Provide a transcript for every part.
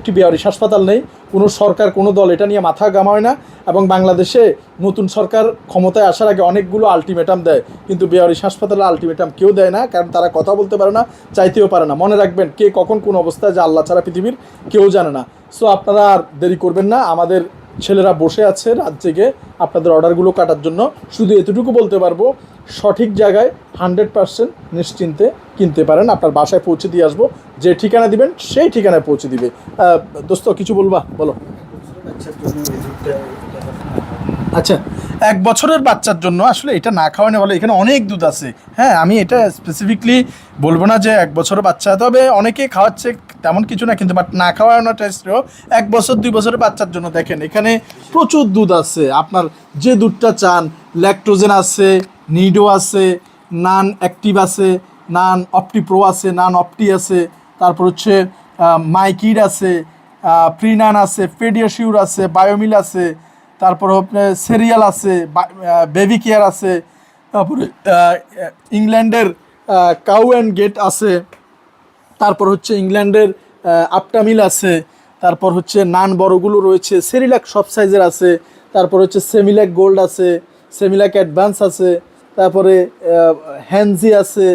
একটি বেয়ারিশ হাসপাতাল নেই, কোনো সরকার, কোনো দল এটা নিয়ে মাথা গামায় না এবং বাংলাদেশে নতুন সরকার ক্ষমতায় আসার আগে অনেকগুলো আলটিমেটাম দেয়, কিন্তু বেয়ারিশ হাসপাতালে আলটিমেটাম কেউ দেয় না, কারণ তারা কথা বলতে পারে না, চাইতেও পারে না। মনে রাখবেন কে কখন কোন অবস্থায় যে আল্লাহ ছাড়া পৃথিবীর কেউ জানে না। সো আপনারা আর দেরি করবেন না, আমাদের ছেলেরা বসে আছে রাত জেগে আপনাদের অর্ডারগুলো কাটার জন্য। শুধু এতটুকু বলতে পারব সঠিক জায়গায় হান্ড্রেড পারসেন্ট নিশ্চিন্তে কিনতে পারেন। আপনার বাসায় পৌঁছে দিয়ে আসব। যে ঠিকানা দিবেন সেই ঠিকানায় পৌঁছে দিবে। দোস্ত কিছু বলবা? বলো। আচ্ছা এক বছরের বাচ্চার জন্য আসলে এটা না খাওয়ানো ভালো। এখানে অনেক দুধ আছে। হ্যাঁ আমি এটা স্পেসিফিকলি বলব না যে এক বছরের বাচ্চা। তবে অনেকে খাওয়াচ্ছে তেমন কিছু না, কিন্তু বাট না খাওয়ানো টেস্টও এক বছর, দুই বছরের বাচ্চার জন্য দেখেন, এখানে প্রচুর দুধ আছে। আপনার যে দুধটা চান ল্যাকটোজেন আছে, নিডো আছে, নান অ্যাক্টিভ আছে, নান অপটি প্রো আছে, নান অপটি আছে, তারপর হচ্ছে মাইকিড আছে প্রিনান আছে পেডিয়াশিউর আছে বায়োমিল আছে তারপর আপনার সিরিয়াল আছে বেবি কেয়ার আছে, তারপরে ইংল্যান্ডের কাউ অ্যান্ড গেট আছে, তারপর হচ্ছে ইংল্যান্ডের আপটামিল আছে, তারপর হচ্ছে নান বড়গুলো রয়েছে সেরিলাক সব সাইজের আছে, তারপর হচ্ছে সেমিলাক গোল্ড আছে সেমিলাক অ্যাডভান্স আছে, তারপরে হ্যানজি আছে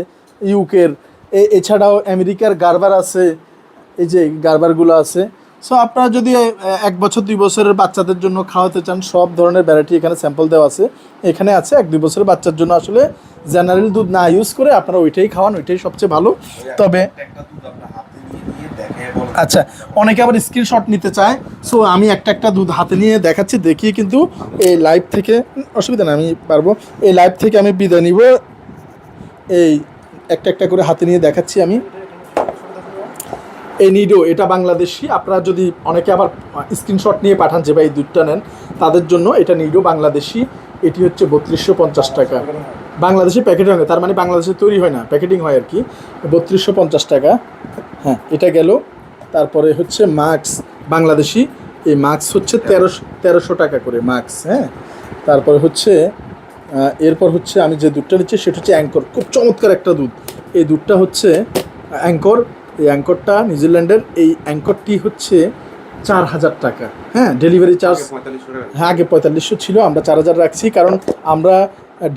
ইউকের এছাড়াও আমেরিকার গারবার আছে, এই যে গারবারগুলো আছে সো আপনারা যদি এক বছর দুই বছরের বাচ্চাদের জন্য খাওয়াতে চান সব ধরনের ভ্যারাইটি এখানে স্যাম্পল দেওয়া আছে। এখানে আছে এক দুই বছরের বাচ্চার জন্য আসলে জেনারেল দুধ না ইউজ করে আপনারা ওইটাই খাওয়ান ওইটাই সবচেয়ে ভালো। তবে আচ্ছা অনেকে আবার স্ক্রিনশট নিতে চায়। সো আমি একটা একটা দুধ হাতে নিয়ে দেখাচ্ছি দেখিয়ে কিন্তু এই লাইভ থেকে অসুবিধা নেই আমি পারব। এই লাইভ থেকে আমি বিদায় নিব। এই একটা একটা করে হাতে নিয়ে দেখাচ্ছি আমি। এই নিডো এটা বাংলাদেশি। আপনারা যদি অনেকে আবার স্ক্রিনশট নিয়ে পাঠান যে, ভাই দুধটা নেন। তাদের জন্য এটা নিডো বাংলাদেশি। এটি হচ্ছে বত্রিশশো পঞ্চাশ টাকা। বাংলাদেশি প্যাকেটিং হয় তার মানে বাংলাদেশে তৈরি হয় না, প্যাকেটিং হয় আর কি বত্রিশশো পঞ্চাশ টাকা। হ্যাঁ এটা গেল। তারপরে হচ্ছে মাস্ক, বাংলাদেশি। এই মাস্ক হচ্ছে তেরোশো তেরোশো টাকা করে মাস্ক হ্যাঁ। তারপরে হচ্ছে এরপর হচ্ছে আমি যে দুধটা নিচ্ছি, সেটা হচ্ছে অ্যাঙ্কর। খুব চমৎকার একটা দুধ। এই দুধটা হচ্ছে অ্যাঙ্কর এই অ্যাঙ্করটা নিউজিল্যান্ডের এই অ্যাঙ্করটি হচ্ছে চার হাজার টাকা। হ্যাঁ ডেলিভারি চার্জ হ্যাঁ আগে পঁয়তাল্লিশশো ছিল আমরা চার হাজার রাখছি কারণ আমরা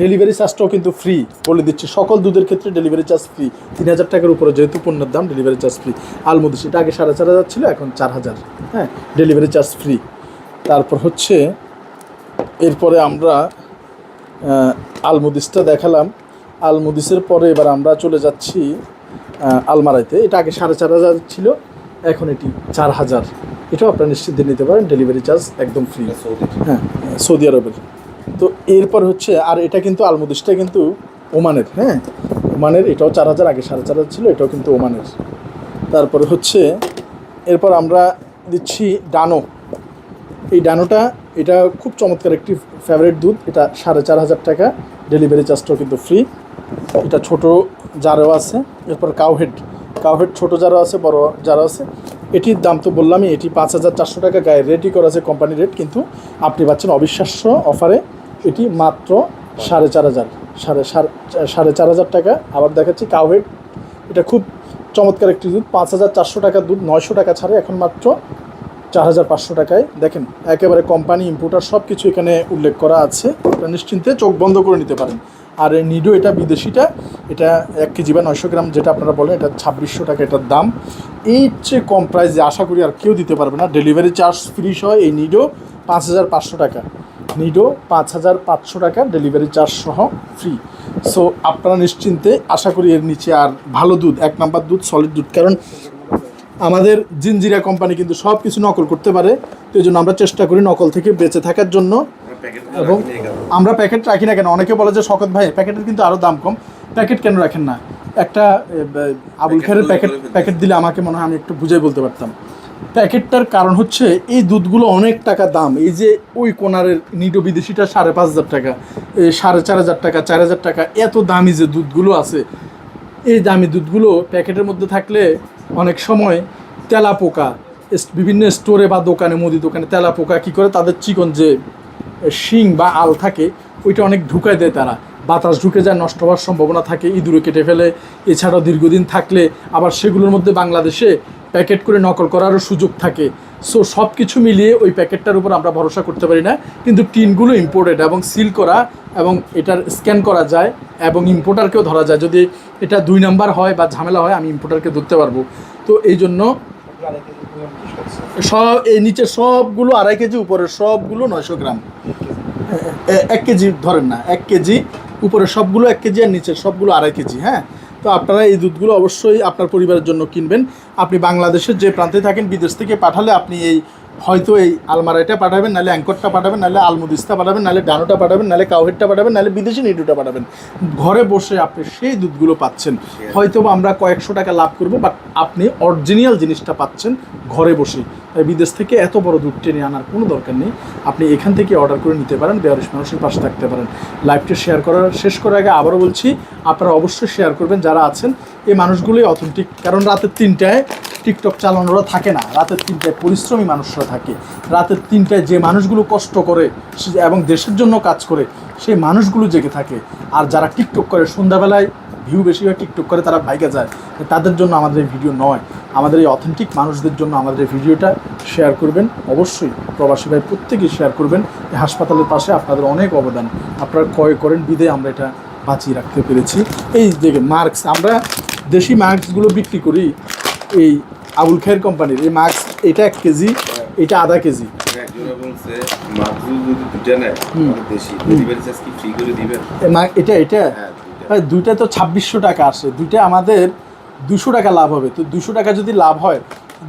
ডেলিভারি চার্জটাও কিন্তু ফ্রি বলে দিচ্ছি। সকল দুধের ক্ষেত্রে ডেলিভারি চার্জ ফ্রি তিন হাজার টাকার উপরে যেহেতু পণ্যের দাম ডেলিভারি চার্জ ফ্রি আলমুদি সেটা আগে সাড়ে চার হাজার ছিল এখন চার হাজার। হ্যাঁ ডেলিভারি চার্জ ফ্রি তারপর হচ্ছে এরপরে আমরা আলমুদিসটা দেখালাম। আলমুদিসের পরে এবার আমরা চলে যাচ্ছি আলমারাইতে এটা আগে সাড়ে চার হাজার ছিল এখন এটি চার হাজার। এটাও আপনারা নিশ্চিন্তে নিতে পারেন ডেলিভারি চার্জ একদম ফ্রি হ্যাঁ সৌদি আরবের। তো এরপর হচ্ছে আর এটা কিন্তু আলমুদিসটা কিন্তু ওমানের হ্যাঁ? ওমানের এটাও চার হাজার আগে সাড়ে চার হাজার ছিল এটাও কিন্তু ওমানের। তারপরে হচ্ছে এরপর আমরা দিচ্ছি ডানো। এই ডানোটা এটা খুব চমৎকার একটি ফেভারিট দুধ এটা সাড়ে চার হাজার টাকা ডেলিভারি চার্জটাও কিন্তু ফ্রি এটা ছোট জারও আছে, এরপর কাউহেড কাউহেড ছোট জারও আছে, বড় জারও আছে। এটির দাম তো বললামই, এটি পাঁচ হাজার চারশো টাকা গায়ে রেটই করা আছে কোম্পানি রেট কিন্তু আপনি পাচ্ছেন অবিশ্বাস্য অফারে এটি মাত্র সাড়ে চার হাজার, সাড়ে সাড়ে- সাড়ে চার হাজার টাকা। আবার দেখাচ্ছি কাউহেড এটা খুব চমৎকার একটি দুধ, পাঁচ হাজার চারশো টাকার দুধ, নয়শো টাকা ছাড়ে, এখন মাত্র চার হাজার পাঁচশো টাকায়। দেখেন, একেবারে কোম্পানি ইম্পোর্টার সব কিছু এখানে উল্লেখ করা আছে। নিশ্চিন্তে চোখ বন্ধ করে নিতে পারেন। আর এই নিডো এটা বিদেশিটা, এটা এক কেজি বা নয়শো গ্রাম যেটা আপনারা বলেন, এটা ছাব্বিশশো টাকা এটার দাম। এই চেয়ে কম প্রাইসে আশা করি আর কেউ দিতে পারবে না। ডেলিভারি চার্জ ফ্রি সহ এই নিডো পাঁচ হাজার পাঁচশো টাকা। নিডো পাঁচ হাজার পাঁচশো টাকা ডেলিভারি চার্জ সহ ফ্রি সো আপনারা নিশ্চিন্তে আশা করি এর নিচে আর ভালো দুধ, এক নাম্বার দুধ সলিড দুধ। কারণ আমাদের জিনজিরা কোম্পানি কিন্তু সব কিছু নকল করতে পারে। তো এই জন্য আমরা চেষ্টা করি নকল থেকে বেঁচে থাকার জন্য। এবং আমরা প্যাকেট রাখি না কেন? অনেকে বলে যে শকত ভাই প্যাকেটের কিন্তু আরও দাম কম। প্যাকেট কেন রাখেন না? একটা আবুল খায়ের প্যাকেট প্যাকেট দিলে আমাকে মনে হয় আমি একটু বুঝাই বলতে পারতাম। প্যাকেটটার কারণ হচ্ছে এই দুধগুলো অনেক টাকা দাম। এই যে ওই কোনারের নিটো বিদেশিটা সাড়ে পাঁচ হাজার টাকা এই সাড়ে চার হাজার টাকা চার হাজার টাকা এত দামি যে দুধগুলো আছে এই দামি দুধগুলো প্যাকেটের মধ্যে থাকলে অনেক সময় তেলা পোকা বিভিন্ন স্টোরে বা দোকানে মুদি দোকানে তেলা পোকা কী করে? তাদের চিকন যে শিং বা আল থাকে, ওইটা অনেক ঢুকায় দেয় তারা। বাতাস ঢুকে যায়, নষ্ট হওয়ার সম্ভাবনা থাকে, ইঁদুরে কেটে ফেলে। এছাড়াও দীর্ঘদিন থাকলে আবার সেগুলোর মধ্যে বাংলাদেশে প্যাকেট করে নকল করারও সুযোগ থাকে। সো সব কিছু মিলিয়ে ওই প্যাকেটটার উপর আমরা ভরসা করতে পারি না। কিন্তু টিনগুলো ইম্পোর্টেড এবং সিল করা এবং এটার স্ক্যান করা যায় এবং ইম্পোর্টারকেও ধরা যায়। যদি এটা দুই নাম্বার হয় বা ঝামেলা হয়, আমি ইম্পোর্টারকে ধরতে পারব। তো এই জন্য সব, এই নিচে সবগুলো আড়াই কেজি, উপরে সবগুলো নয়শো গ্রাম। এক কেজি ধরেন না, এক কেজি, উপরে সবগুলো এক কেজি আর নিচে সবগুলো আড়াই কেজি হ্যাঁ? তো আপনারা এই দুধগুলো অবশ্যই আপনার পরিবারের জন্য কিনবেন। আপনি বাংলাদেশের যে প্রান্তে থাকেন, বিদেশ থেকে পাঠালে আপনি এই হয়তো এই আলমারাইটা পাঠাবেন নাহলে অ্যাঙ্করটা পাঠাবেন নাহলে আলমুদিস্তা পাঠাবেন নাহলে ডানোটা পাঠাবেন নাহলে কাউহেরটা পাঠাবেন নাহলে বিদেশি নিডুটা পাঠাবেন। ঘরে বসে আপনি সেই দুধগুলো পাচ্ছেন। হয়তো আমরা কয়েকশো টাকা লাভ করব বাট আপনি অরিজিনাল জিনিসটা পাচ্ছেন ঘরে বসে তাই বিদেশ থেকে এত বড় দুধ টেনে আনার কোনো দরকার নেই। আপনি এখান থেকে অর্ডার করে নিতে পারেন বেয়ারিশ মানুষের পাশে থাকতে পারেন। লাইভটা শেয়ার করার শেষ করার আগে আবারও বলছি আপনারা অবশ্যই শেয়ার করবেন যারা আছেন এই মানুষগুলোই অথেন্টিক কারণ রাতের তিনটায় টিকটক চালানোরা থাকে না। রাতের তিনটায় পরিশ্রমী মানুষরা থাকে। রাতের তিনটায় যে মানুষগুলো কষ্ট করে এবং দেশের জন্য কাজ করে, সেই মানুষগুলো জেগে থাকে। আর যারা টিকটক করে, সন্ধ্যাবেলায় ভিউ বেশি হয়, টিকটক করে তারা ভাইকে যায়। তাদের জন্য আমাদের এই ভিডিও নয়। আমাদের এই অথেন্টিক মানুষদের জন্য আমাদের এই ভিডিওটা শেয়ার করবেন। অবশ্যই প্রবাসী ভাই প্রত্যেকেই শেয়ার করবেন। এই হাসপাতালের পাশে আপনাদের অনেক অবদান। আপনারা ক্রয় করেন বিদে আমরা এটা বাঁচিয়ে রাখতে পেরেছি। এই দেখে মার্কস আমরা দেশি মার্কসগুলো বিক্রি করি। এই আবুল খায়ের কোম্পানির এই মার্কস এটা এক কেজি এটা আধা কেজি। এটা এটা? হ্যাঁ দুইটা। তো ছাব্বিশশো টাকা আসে। দুইটা আমাদের দুশো টাকা লাভ হবে। তো দুশো টাকা যদি লাভ হয়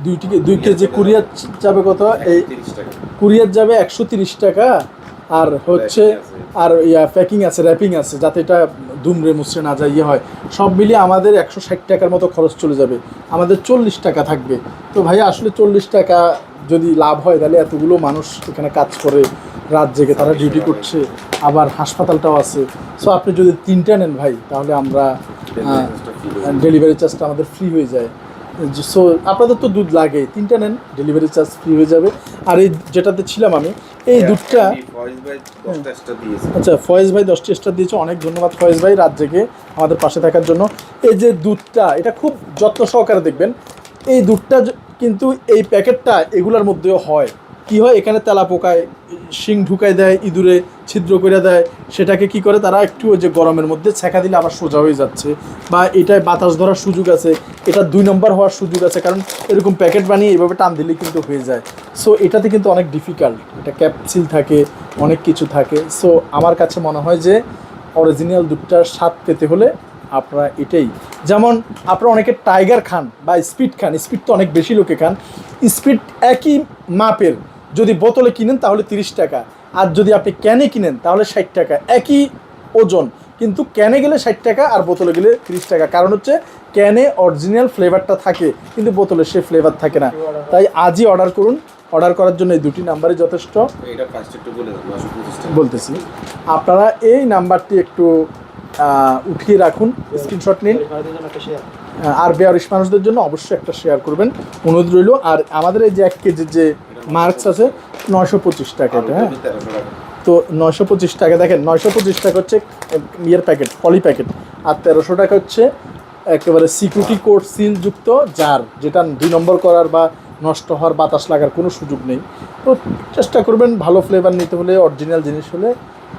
দুইটিকে দুই কেজি কুরিয়ার যাবে কত? এই টাকা। কুরিয়ার যাবে একশো তিরিশ টাকা। আর হচ্ছে আর ইয়া প্যাকিং আছে র্যাপিং আছে যাতে এটা দুমড়ে মুছড়ে না যায় ইয়ে হয়। সব মিলিয়ে আমাদের একশো ষাট টাকার মতো খরচ চলে যাবে। আমাদের চল্লিশ টাকা থাকবে। তো ভাইয়া আসলে চল্লিশ টাকা যদি লাভ হয় তাহলে এতগুলো মানুষ এখানে কাজ করে রাত জেগে তারা ডিউটি করছে আবার হাসপাতালটাও আছে। সো আপনি যদি তিনটা নেন ভাই তাহলে আমরা ডেলিভারি চার্জটা আমাদের ফ্রি হয়ে যায়। সো আপনাদের তো দুধ লাগে তিনটা নেন ডেলিভারি চার্জ ফ্রি হয়ে যাবে। আর এই যেটাতে ছিলাম আমি এই দুধটা দশটা আচ্ছা ফয়েজ ভাই দশটি স্টার দিয়েছে। অনেক ধন্যবাদ ফয়েজ ভাই রাত জেগে আমাদের পাশে থাকার জন্য। এই যে দুধটা এটা খুব যত্ন সহকারে দেখবেন। এই দুধটা কিন্তু এই প্যাকেটটা এগুলার মধ্যেও হয়। কি হয়? এখানে তেলা পোকায় শিং ঢুকায় দেয়, ইঁদুরে ছিদ্র করে দেয়। সেটাকে কি করে? তারা একটু ওই যে গরমের মধ্যে ছেঁকা দিলে আবার সোজা হয়ে যাচ্ছে। বা এটায় বাতাস ধরার সুযোগ আছে। এটা দুই নম্বর হওয়ার সুযোগ আছে। কারণ এরকম প্যাকেট বানিয়ে এইভাবে টান দিলে কিন্তু হয়ে যায়। সো এটাতে কিন্তু অনেক ডিফিকাল্ট এটা ক্যাপসিল থাকে, অনেক কিছু থাকে। সো আমার কাছে মনে হয় যে অরিজিনাল দুধটার স্বাদ পেতে হলে আপনারা এটাই। যেমন আপনারা অনেকে টাইগার খান বা স্পিড খান। স্পিড তো অনেক বেশি লোকে খান। স্পিড একই মাপের। যদি বোতলে কিনেন তাহলে তিরিশ টাকা। আর যদি আপনি ক্যানে কিনেন তাহলে ষাট টাকা। একই ওজন কিন্তু ক্যানে গেলে ষাট টাকা আর বোতলে গেলে তিরিশ টাকা। কারণ হচ্ছে ক্যানে অরিজিনাল ফ্লেভারটা থাকে কিন্তু বোতলে সে ফ্লেভার থাকে না। তাই আজই অর্ডার করুন। অর্ডার করার জন্য এই দুটি নাম্বারই যথেষ্ট। বলতেছি। আপনারা এই নাম্বারটি একটু উঠিয়ে রাখুন। স্ক্রিনশট নিন। আর বেয়ারিশ মানুষদের জন্য অবশ্যই একটা শেয়ার করবেন। অনুরোধ রইল। আর আমাদের এই যে এক কেজির যে মার্কস আছে নশো পঁচিশ টাকা এটা হ্যাঁ। তো নশো পঁচিশ টাকা, দেখেন নশো পঁচিশ টাকা হচ্ছে ইয়ের প্যাকেট, পলি প্যাকেট। আর তেরোশো টাকা হচ্ছে একেবারে সিকিউরিটি কোড সিল যুক্ত জার, যেটা দুই নম্বর করার বা নষ্ট হওয়ার বাতাস লাগার কোনো সুযোগ নেই। তো চেষ্টা করবেন ভালো ফ্লেভার নিতে হলে অরিজিনাল জিনিস হলে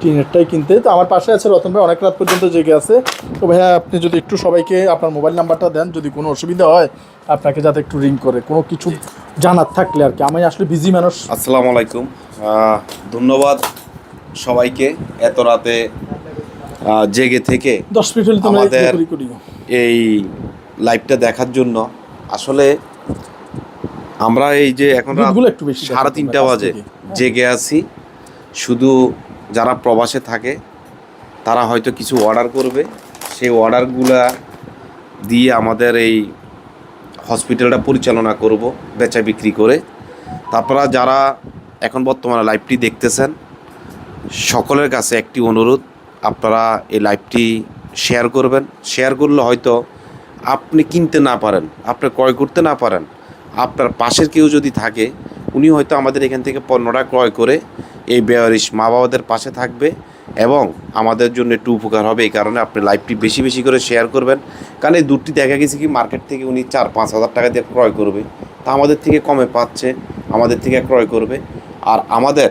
টিনেরটাই কিনতে। তো আমার পাশে আছে রতন ভাই অনেক রাত পর্যন্ত জেগে আছে। তো ভাইয়া আপনি যদি একটু সবাইকে আপনার মোবাইল নাম্বারটা দেন যদি কোনো অসুবিধা হয় আপনাকে যাতে একটু রিং করে কোনো কিছু জানার থাকলে আর কি। আমি আসলে বিজি মানুষ। আসসালামু আলাইকুম। ধন্যবাদ সবাইকে এত রাতে জেগে থেকে দশ মিনিট আমাদের- এই লাইভটা দেখার জন্য। আসলে আমরা এই যে এখন রাত একটু বেশি সাড়ে তিনটা বাজে জেগে আছি। শুধু যারা প্রবাসে থাকে, তারা হয়তো কিছু অর্ডার করবে। সেই অর্ডারগুলা দিয়ে আমাদের এই হসপিটালটা পরিচালনা করব, বেচা বিক্রি করে। তারপরে যারা এখন বর্তমানে লাইভটি দেখতেছেন, সকলের কাছে একটি অনুরোধ, আপনারা এই লাইভটি শেয়ার করবেন। শেয়ার করলে হয়তো আপনি কিনতে না পারেন, আপনি ক্রয় করতে না পারেন, আপনার পাশের কেউ যদি থাকে উনি হয়তো আমাদের এখান থেকে পণ্যটা ক্রয় করে এই বেয়ারিশ মা বাবাদের পাশে থাকবে এবং আমাদের জন্য একটু উপকার হবে। এই কারণে আপনি লাইভটি বেশি বেশি করে শেয়ার করবেন। কারণ এই দুটি দেখা গেছে কি মার্কেট থেকে উনি চার পাঁচ হাজার টাকা দিয়ে ক্রয় করবে। তা আমাদের থেকে কমে পাচ্ছে, আমাদের থেকে ক্রয় করবে। আর আমাদের